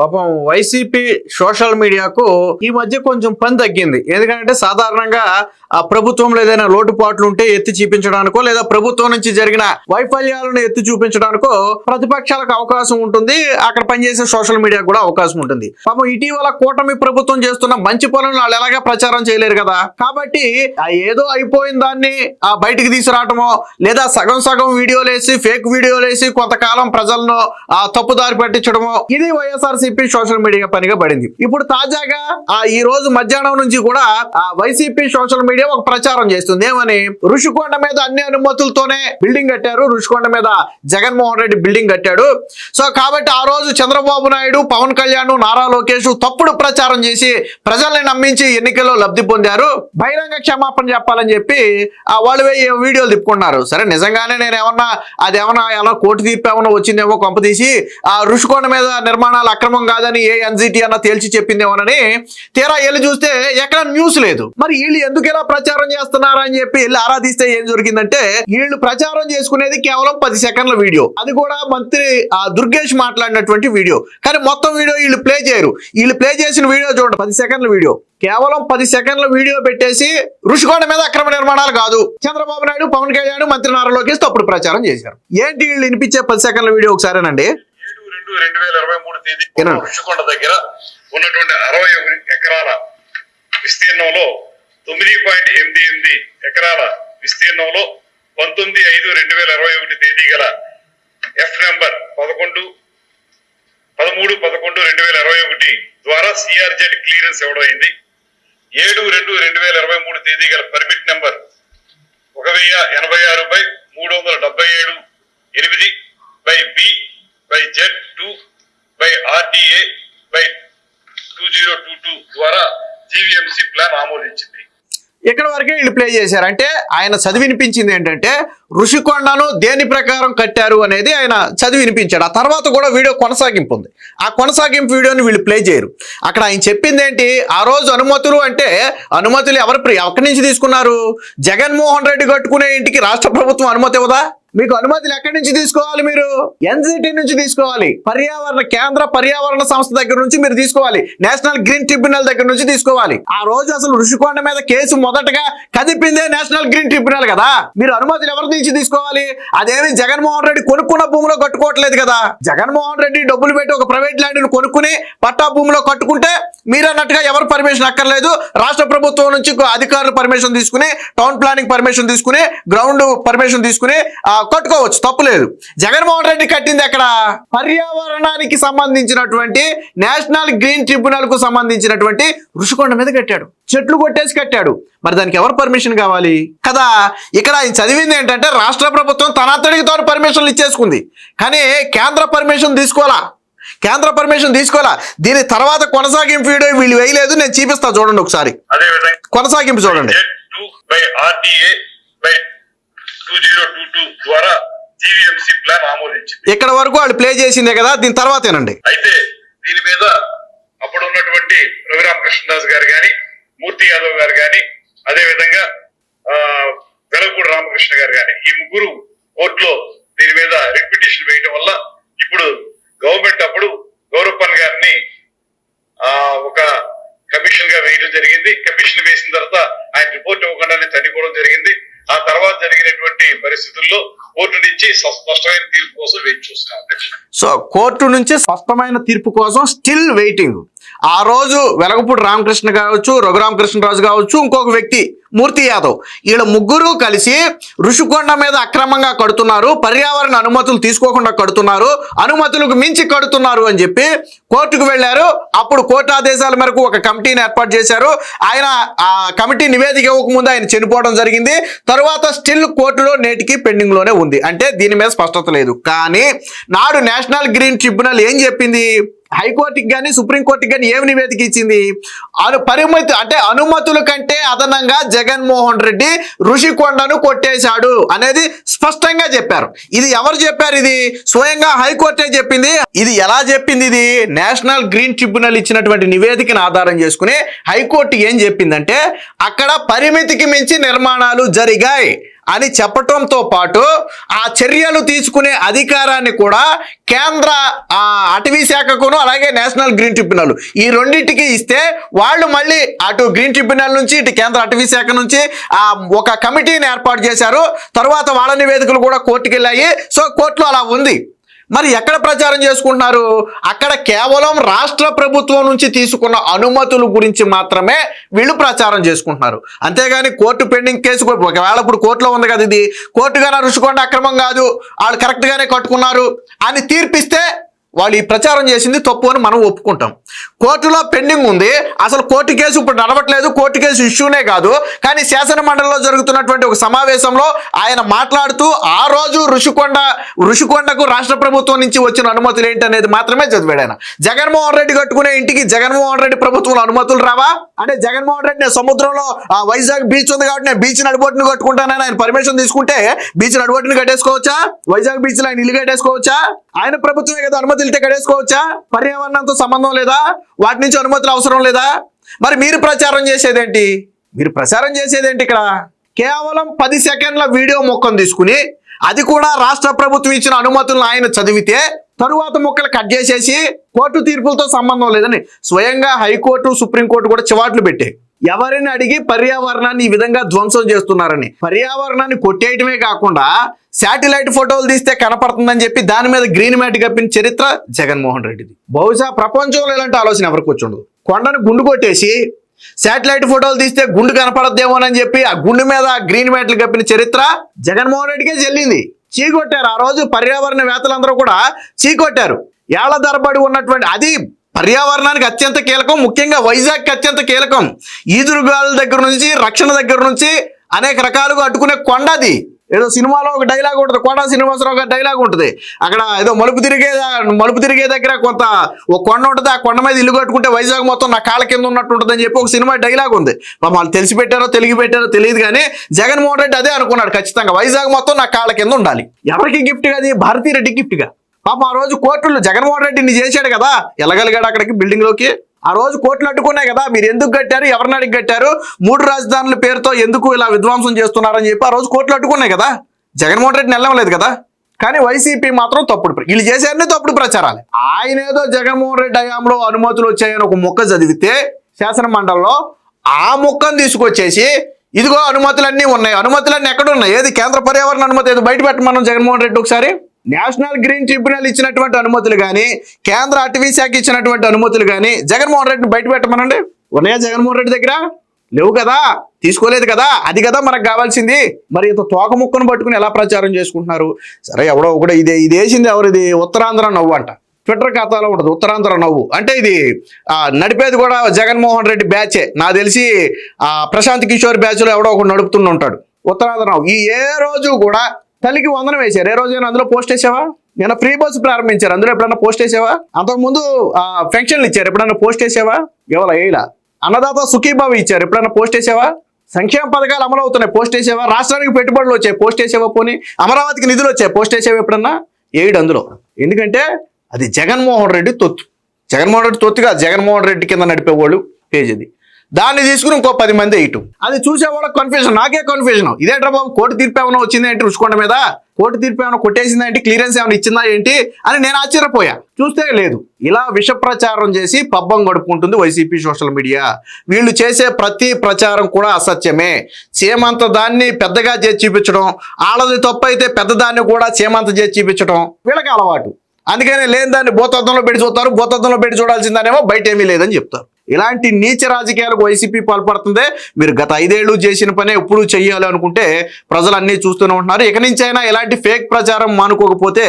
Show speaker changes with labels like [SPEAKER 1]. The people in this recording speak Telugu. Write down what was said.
[SPEAKER 1] పాపం వైసీపీ సోషల్ మీడియాకు ఈ మధ్య కొంచెం పని తగ్గింది. ఎందుకంటే సాధారణంగా ఆ ప్రభుత్వంలో ఏదైనా లోటుపాట్లు ఉంటే ఎత్తి చూపించడానికో లేదా ప్రభుత్వం నుంచి జరిగిన వైఫల్యాలను ఎత్తి చూపించడానికో ప్రతిపక్షాలకు అవకాశం ఉంటుంది. అక్కడ పనిచేసే సోషల్ మీడియా కూడా అవకాశం ఉంటుంది. పాపం ఇటీవల కూటమి ప్రభుత్వం చేస్తున్న మంచి పనులను వాళ్ళు ఎలాగా ప్రచారం చేయలేరు కదా. కాబట్టి ఏదో అయిపోయిన దాన్ని ఆ బయటికి తీసుకురావటమో లేదా సగం సగం వీడియోలు వేసి ఫేక్ వీడియోలు వేసి కొంతకాలం ప్రజలను ఆ తప్పుదారి పట్టించడమో ఇది వైసీపీ సోషల్ మీడియా పనిగా పడింది. ఇప్పుడు తాజాగా ఆ ఈ రోజు మధ్యాహ్నం నుంచి కూడా ఆ వైసీపీ సోషల్ మీడియా ఒక ప్రచారం చేస్తుంది. ఏమని? ఋషికొండ మీద అన్ని అనుమతులతోనే బిల్డింగ్ కట్టారు. ఋషికొండ మీద జగన్మోహన్ రెడ్డి బిల్డింగ్ కట్టాడు. సో కాబట్టి ఆ రోజు చంద్రబాబు నాయుడు పవన్ కళ్యాణ్ నారా లోకేష్ తప్పుడు ప్రచారం చేసి ప్రజల్ని నమ్మించి ఎన్నికల్లో లబ్ధి పొందారు. బహిరంగ క్షమాపణ చెప్పాలని చెప్పి ఆ వాళ్ళు వీడియోలు తిప్పుకున్నారు. సరే నిజంగానే నేను ఏమన్నా అది ఏమన్నా ఎలా కోర్టు తీర్పు ఏమన్నా వచ్చిందేమో కొంప తీసి ఆ ఋషికొండ మీద నిర్మాణాలు అక్రమం కాదని ఏ ఎన్జిటి అన్న తేల్చి చెప్పిందేమోనని తీరా వెళ్ళి చూస్తే ఎక్కడ న్యూస్ లేదు. మరి వీళ్ళు ఎందుకు ఇలా ప్రచారం చేస్తున్నారా అని చెప్పి వెళ్ళి ఆరాధిస్తే ఏం జరిగిందంటే వీళ్ళు ప్రచారం చేసుకునేది కేవలం పది సెకండ్ల వీడియో. అది కూడా మంత్రి ఆ దుర్గేష్ మాట్లాడినటువంటి వీడియో. కానీ మొత్తం వీడియో వీళ్ళు ప్లే చేయరు. వీళ్ళు ప్లే చేసిన వీడియో చూడండి పది సెకండ్ల వీడియో. కేవలం పది సెకండ్ల వీడియో పెట్టేసి ఋషికొండ మీద అక్రమ నిర్మాణాలు కాదు. చంద్రబాబు నాయుడు పవన్ కళ్యాణ్ మంత్రి నారా లోకేష్ తప్పుడు ప్రచారం చేశారు. ఏంటి వీళ్ళు వినిపించే పది సెకండ్ల వీడియో ఒకసారేనండి.
[SPEAKER 2] రెండు రెండు వేల ఇరవై మూడు తేదీ. ఋషికొండ దగ్గర ఉన్నటువంటి అరవై ఎకరాల విస్తీర్ణంలో తొమ్మిది పాయింట్ ఎనిమిది ఎనిమిది ఎకరాల విస్తీర్ణంలో పంతొమ్మిది ఐదు రెండు వేల ఇరవై ఒకటి తేదీ గల ఎఫ్ నెంబర్ పదకొండు పదమూడు పదకొండు రెండు వేల ఇరవై ఒకటి ద్వారా సిఆర్జెడ్ క్లియరెన్స్ ఇవ్వడం అయింది ఏడు రెండు రెండు వేల ఇరవై మూడు తేదీ గల పర్మిట్ నెంబర్ ఒక వెయ్యి ఎనభై ఆరు బై మూడు వందల డెబ్బై ఏడు ఎనిమిది by B by Z two by RDA by two zero two two ద్వారా జీవీఎంసీ ప్లాన్ ఆమోదించింది.
[SPEAKER 1] ఇక్కడ వరకే వీళ్ళు ప్లే చేశారు. అంటే ఆయన చదివి వినిపించింది ఏంటంటే ఋషికొండను దేని ప్రకారం కట్టారు అనేది ఆయన చదివి వినిపించాడు ఆ తర్వాత కూడా వీడియో కొనసాగింపు ఉంది. ఆ కొనసాగింపు వీడియోని వీళ్ళు ప్లే చేయరు. అక్కడ ఆయన చెప్పింది ఏంటి? ఆ రోజు అనుమతులు అంటే అనుమతులు ఎవరు ప్రి- ఎక్కడి నుంచి తీసుకున్నారు? జగన్మోహన్ రెడ్డి కట్టుకునే ఇంటికి రాష్ట్ర ప్రభుత్వం అనుమతి ఇవ్వదా? మీకు అనుమతులు ఎక్కడి నుంచి తీసుకోవాలి మీరు? ఎన్జిటి నుంచి తీసుకోవాలి. పర్యావరణ కేంద్ర పర్యావరణ సంస్థ దగ్గర నుంచి మీరు తీసుకోవాలి. నేషనల్ గ్రీన్ ట్రిబ్యునల్ దగ్గర నుంచి తీసుకోవాలి. ఆ రోజు అసలు ఋషికొండ మీద కేసు మొదటగా కదిపిందే నేషనల్ గ్రీన్ ట్రిబ్యునల్ కదా? మీరు అనుమతులు ఎవరి నుంచి తీసుకోవాలి? అదేమి జగన్మోహన్ రెడ్డి కొనుక్కున్న భూమిలో కట్టుకోవట్లేదు కదా? జగన్మోహన్ రెడ్డి డబ్బులు పెట్టి ఒక ప్రైవేట్ ల్యాండ్ను కొనుక్కుని పట్టా భూమిలో కట్టుకుంటే మీరు అన్నట్టుగా ఎవరు పర్మిషన్ అక్కర్లేదు. రాష్ట్ర ప్రభుత్వం నుంచి అధికారులు పర్మిషన్ తీసుకుని టౌన్ ప్లానింగ్ పర్మిషన్ తీసుకుని గ్రౌండ్ పర్మిషన్ తీసుకుని కట్టుకోవచ్చు. తప్పులేదు జగన్మోహన్ రెడ్డి కట్టింది ఎక్కడ? పర్యావరణానికి సంబంధించినటువంటి నేషనల్ గ్రీన్ ట్రిబ్యునల్కు సంబంధించినటువంటి ఋషికొండ మీద కట్టాడు. చెట్లు కొట్టేసి కట్టాడు. మరి దానికి ఎవరు పర్మిషన్ కావాలి? కదా ఇక్కడ ఆయన చదివింది ఏంటంటే రాష్ట్ర ప్రభుత్వం తాను పర్మిషన్లు ఇచ్చేసుకుంది. కానీ కేంద్ర పర్మిషన్ తీసుకోవాలా? కేంద్ర పర్మిషన్ తీసుకోవాలా? దీని తర్వాత కొనసాగింపు వీడియో వీళ్ళు వేయలేదు నేను చూపిస్తా చూడండి ఒకసారి. కొనసాగింపు చూడండి.
[SPEAKER 2] ద్వారా జీవీఎంసీ ప్లాన్ ఆమోదించింది.
[SPEAKER 1] ఇక్కడ వరకు వాళ్ళు ప్లే చేసిందే కదా దీని తర్వాతేనండి.
[SPEAKER 2] అయితే దీని మీద అప్పుడు ఉన్నటువంటి రఘురామకృష్ణదాస్ గారు గాని మూర్తి యాదవ్ గారు కానీ అదే విధంగా వెలగపూడి రామకృష్ణ గారు కానీ ఈ ముగ్గురు కోర్టులో దీని మీద రిపిటిషన్ వేయడం వల్ల ఇప్పుడు గవర్నమెంట్ అప్పుడు గౌరప్పన్ గారిని ఆ ఒక కమిషన్గా వేయడం జరిగింది. కమిషన్ వేసిన తర్వాత ఆయన రిపోర్ట్ ఇవ్వకుండానే చనిపోవడం జరిగింది. ఆ తర్వాత జరిగినటువంటి పరిస్థితుల్లో కోర్టు నుంచి స్పష్టమైన తీర్పు కోసం వెయిట్ చూస్తున్నాం.
[SPEAKER 1] సో కోర్టు నుంచి స్పష్టమైన తీర్పు కోసం స్టిల్ వెయిటింగ్ ఆ రోజు వెలగపూడి రామకృష్ణ కావచ్చు రఘురామకృష్ణరాజు కావచ్చు ఇంకొక వ్యక్తి మూర్తి యాదవ్. వీళ్ళ ముగ్గురు కలిసి ఋషికొండ మీద అక్రమంగా కడుతున్నారు పర్యావరణ అనుమతులు తీసుకోకుండా కడుతున్నారు అనుమతులకు మించి కడుతున్నారు అని చెప్పి కోర్టుకు వెళ్ళారు. అప్పుడు కోర్టు ఆదేశాల మేరకు ఒక కమిటీని ఏర్పాటు చేశారు. ఆయన ఆ కమిటీ నివేదిక ఇవ్వకముందు ఆయన చనిపోవడం జరిగింది. తరువాత స్టిల్ కోర్టులో నేటికి పెండింగ్లోనే ఉంది. అంటే దీని మీద స్పష్టత లేదు. కానీ నాడు నేషనల్ గ్రీన్ ట్రిబ్యునల్ ఏం చెప్పింది? హైకోర్టుకి కానీ సుప్రీంకోర్టుకి కానీ ఏమి నివేదిక ఇచ్చింది? అను పరిమితి అంటే అనుమతుల కంటే అదనంగా జగన్మోహన్ రెడ్డి ఋషికొండను కొట్టేశాడు అనేది స్పష్టంగా చెప్పారు. ఇది ఎవరు చెప్పారు ఇది? స్వయంగా హైకోర్టే చెప్పింది. ఇది ఎలా చెప్పింది ఇది? నేషనల్ గ్రీన్ ట్రిబ్యునల్ ఇచ్చినటువంటి నివేదికను ఆధారం చేసుకుని హైకోర్టు ఏం చెప్పిందంటే అక్కడ పరిమితికి మించి నిర్మాణాలు జరిగాయి. అని చెప్పటంతో పాటు ఆ చర్యలు తీసుకునే అధికారాన్ని కూడా కేంద్ర అటవీ శాఖకును అలాగే నేషనల్ గ్రీన్ ట్రిబ్యునల్ ఈ రెండింటికి ఇస్తే వాళ్ళు మళ్ళీ అటు గ్రీన్ ట్రిబ్యునల్ నుంచి ఇటు కేంద్ర అటవీ శాఖ నుంచి ఆ ఒక కమిటీని ఏర్పాటు చేశారు. తర్వాత వాళ్ళ నివేదికలు కూడా కోర్టుకు వెళ్ళాయి సో కోర్టులో అలా ఉంది. మరి ఎక్కడ ప్రచారం చేసుకుంటున్నారు? అక్కడ కేవలం రాష్ట్ర ప్రభుత్వం నుంచి తీసుకున్న అనుమతుల గురించి మాత్రమే వీళ్ళు ప్రచారం చేసుకుంటున్నారు. అంతేగాని కోర్టు పెండింగ్ కేసు ఒకవేళ ఇప్పుడు కోర్టులో ఉంది కదా ఇది. కోర్టుగానే రుచుకోండి అక్రమం కాదు. వాళ్ళు కరెక్ట్గానే కట్టుకున్నారు. అని తీర్పిస్తే వాళ్ళు ఈ ప్రచారం చేసింది తప్పు అని మనం ఒప్పుకుంటాం. కోర్టులో పెండింగ్ ఉంది. అసలు కోర్టు కేసు ఇప్పుడు నడవట్లేదు. కోర్టు కేసు ఇష్యూనే కాదు. కానీ శాసన మండలిలో జరుగుతున్నటువంటి ఒక సమావేశంలో ఆయన మాట్లాడుతూ ఆ రోజు ఋషికొండ ఋషికొండకు రాష్ట్ర ప్రభుత్వం నుంచి వచ్చిన అనుమతులు ఏంటనేది మాత్రమే చదివాడు ఆయన. జగన్మోహన్ రెడ్డి కట్టుకునే ఇంటికి జగన్మోహన్ రెడ్డి ప్రభుత్వంలో అనుమతులు రావా? అంటే జగన్మోహన్ రెడ్డి నేను సముద్రంలో ఆ వైజాగ్ బీచ్ ఉంది కాబట్టి నేను బీచ్ నడిబొట్టును కట్టుకుంటానని ఆయన పర్మిషన్ తీసుకుంటే బీచ్ నడిబొట్టును కట్టేసుకోవచ్చా? వైజాగ్ బీచ్లో ఆయన ఇల్లు కట్టేసుకోవచ్చా? ఆయన ప్రభుత్వమే కదా అనుమతులు ఇస్తే కట్టేసుకోవచ్చా? పర్యావరణంతో సంబంధం లేదా? వాటి నుంచి అనుమతులు అవసరం లేదా? మరి మీరు ప్రచారం చేసేదేంటి? మీరు ప్రచారం చేసేదేంటి ఇక్కడ? కేవలం పది సెకండ్ల వీడియో మొక్కను తీసుకుని అది కూడా రాష్ట్ర ప్రభుత్వం ఇచ్చిన అనుమతులను ఆయన చదివితే తరువాత మొక్కలు కట్ చేసేసి కోర్టు తీర్పులతో సంబంధం లేదని స్వయంగా హైకోర్టు సుప్రీంకోర్టు కూడా చివాట్లు పెట్టాయి. ఎవరిని అడిగి పర్యావరణాన్ని ఈ విధంగా ధ్వంసం చేస్తున్నారని? పర్యావరణాన్ని కొట్టేయటమే కాకుండా శాటిలైట్ ఫోటోలు తీస్తే కనపడుతుందని చెప్పి దాని మీద గ్రీన్ మ్యాట్ కప్పిన చరిత్ర జగన్మోహన్ రెడ్డిది. బహుశా ప్రపంచంలో ఇలాంటి ఆలోచన ఎవరికి వచ్చి ఉండదు. కొండను గుండు కొట్టేసి శాటిలైట్ ఫోటోలు తీస్తే గుండు కనపడద్దేమోనని చెప్పి ఆ గుండు మీద గ్రీన్ మ్యాట్లు కప్పిన చరిత్ర జగన్మోహన్ రెడ్డికే చెల్లింది. చీకొట్టారు. ఆ రోజు పర్యావరణ వేత్తలందరూ కూడా చీకొట్టారు. ఏళ్ళ ధరబడి ఉన్నటువంటి అది పర్యావరణానికి అత్యంత కీలకం. ముఖ్యంగా వైజాగ్కి అత్యంత కీలకం. ఈదురుగాల దగ్గర నుంచి రక్షణ దగ్గర నుంచి అనేక రకాలుగా అడ్డుకునే కొండ అది. ఏదో సినిమాలో ఒక డైలాగ్ ఉంటుంది కొండ శ్రీనివాసరావు గారి డైలాగ్ ఉంటుంది. అక్కడ ఏదో మలుపు తిరిగే మలుపు తిరిగే దగ్గర కొంత ఒక కొండ ఉంటుంది ఆ కొండ మీద ఇల్లు కట్టుకుంటే వైజాగ్ మొత్తం నా కాళ్ళ కింద ఉన్నట్టు ఉంటుంది అని చెప్పి ఒక సినిమా డైలాగ్ ఉంది. వాళ్ళు తెలిసి పెట్టారో తెలిగి పెట్టారో తెలియదు కానీ జగన్మోహన్ రెడ్డి అదే అనుకున్నాడు ఖచ్చితంగా. వైజాగ్ మొత్తం నా కాళ్ళ కింద ఉండాలి. ఎవరికి గిఫ్ట్ అది? భారతీ రెడ్డి గిఫ్ట్గా పాప ఆ రోజు కోర్టులు జగన్మోహన్ రెడ్డిని చేశాడు కదా ఎలగలిగాడు అక్కడికి బిల్డింగ్లోకి. ఆ రోజు కోర్టులు అడ్డుకున్నాయి కదా మీరు ఎందుకు కట్టారు ఎవరిని అడిగి కట్టారు మూడు రాజధానుల పేరుతో ఎందుకు ఇలా విధ్వంసం చేస్తున్నారని చెప్పి ఆ రోజు కోర్టులు అడ్డుకున్నాయి కదా. జగన్మోహన్ రెడ్డిని వెళ్ళలేదు కదా. కానీ వైసీపీ మాత్రం తప్పుడు వీళ్ళు చేసేవన్నీ తప్పుడు ప్రచారాలు. ఆయన ఏదో జగన్మోహన్ రెడ్డి హయాంలో అనుమతులు వచ్చాయని ఒక మొక్క చదివితే శాసన మండలిలో ఆ మొక్కను తీసుకొచ్చేసి ఇదిగో అనుమతులన్నీ ఉన్నాయి. అనుమతులన్నీ ఎక్కడ ఉన్నాయి? ఏది కేంద్ర పర్యావరణ అనుమతి? ఏదో బయట పెట్టమన్నాం జగన్మోహన్ రెడ్డి ఒకసారి? నేషనల్ గ్రీన్ ట్రిబ్యునల్ ఇచ్చినటువంటి అనుమతులు కానీ కేంద్ర అటవీ శాఖ ఇచ్చినటువంటి అనుమతులు కానీ జగన్మోహన్ రెడ్డిని బయట పెట్టమనండి. ఉన్నాయా జగన్మోహన్ రెడ్డి దగ్గర? లేవు కదా? తీసుకోలేదు కదా? అది కదా మనకు కావాల్సింది. మరి ఇంత తోక ముక్కను పట్టుకుని ఎలా ప్రచారం చేసుకుంటున్నారు? సరే ఎవడో ఒకటి ఇది ఇది వేసింది ఎవరిది? ఉత్తరాంధ్ర నవ్వు అంట. ట్విట్టర్ ఖాతాలో ఉండదు ఉత్తరాంధ్ర నవ్వు. అంటే ఇది నడిపేది కూడా జగన్మోహన్ రెడ్డి బ్యాచే. నాకు తెలిసి ప్రశాంత్ కిషోర్ బ్యాచ్లో ఎవడో ఒకటి నడుపుతున్న ఉంటాడు ఉత్తరాంధ్ర నవ్వు. ఈ ఏ రోజు కూడా తల్లికి వందనం వేశారు ఏ రోజైనా అందులో పోస్ట్ వేసావా? నేను ఫ్రీ బస్ ప్రారంభించారు? అందులో ఎప్పుడన్నా పోస్ట్ వేసావా? అంతకుముందు ఆ, పెన్షన్లు ఇచ్చారు. ఎప్పుడన్నా పోస్ట్ వేసావా? ఎవరు ఏలా అన్నదాత సుఖీబాబు ఇచ్చారు. ఎప్పుడన్నా పోస్ట్ వేసావా? సంక్షేమ పథకాలు అమలు అవుతున్నాయి. పోస్ట్ వేసావా? రాష్ట్రానికి పెట్టుబడులు వచ్చాయి. పోస్ట్ వేసావా పోనీ? అమరావతికి నిధులు వచ్చాయి. పోస్ట్ వేసావా ఎప్పుడన్నా? ఏడు అందులో. ఎందుకంటే అది జగన్మోహన్ రెడ్డి తొత్తు. జగన్మోహన్ రెడ్డి తొత్తుగా జగన్మోహన్ రెడ్డి కింద నడిపేవాళ్ళు పేజ్ అది దాన్ని తీసుకుని ఇంకో పది మంది ఇటు అది చూసే వాళ్ళ కన్ఫ్యూజన్ నాకే కన్ఫ్యూజన్ ఇదేంట్రా బాబు కోర్టు తీర్పు ఏమైనా వచ్చింది ఏంటి రుచుకోండి మీద? కోర్టు తీర్పు ఏమైనా కొట్టేసిందా ఏంటి? క్లియరెన్స్ ఏమైనా ఇచ్చిందా ఏంటి? అని నేను ఆశ్చర్యపోయా. చూస్తే లేదు. ఇలా విష ప్రచారం చేసి పబ్బం గడుపుకుంటుంది వైసీపీ సోషల్ మీడియా. వీళ్ళు చేసే ప్రతి ప్రచారం కూడా అసత్యమే. సీమంత దాన్ని పెద్దగా చేసి చూపించడం ఆడది తప్పు అయితే పెద్ద దాన్ని కూడా సీమంత చేసి చూపించడం వీళ్ళకి అలవాటు. అందుకనే లేని దాన్ని భూతత్వంలో పెట్టి చూస్తారు భూతత్వంలో పెట్టి చూడాల్సిందనేమో బయట ఏమీ లేదని చెప్తారు. ఇలాంటి నీచ రాజకీయాలకు వైసీపీ పాల్పడుతుందే మీరు గత ఐదేళ్ళు చేసిన పనే ఎప్పుడు చెయ్యాలి అనుకుంటే ప్రజలు అన్నీ చూస్తూనే ఉంటున్నారు. ఇక నుంచైనా అయినా ఇలాంటి ఫేక్ ప్రచారం మానుకోకపోతే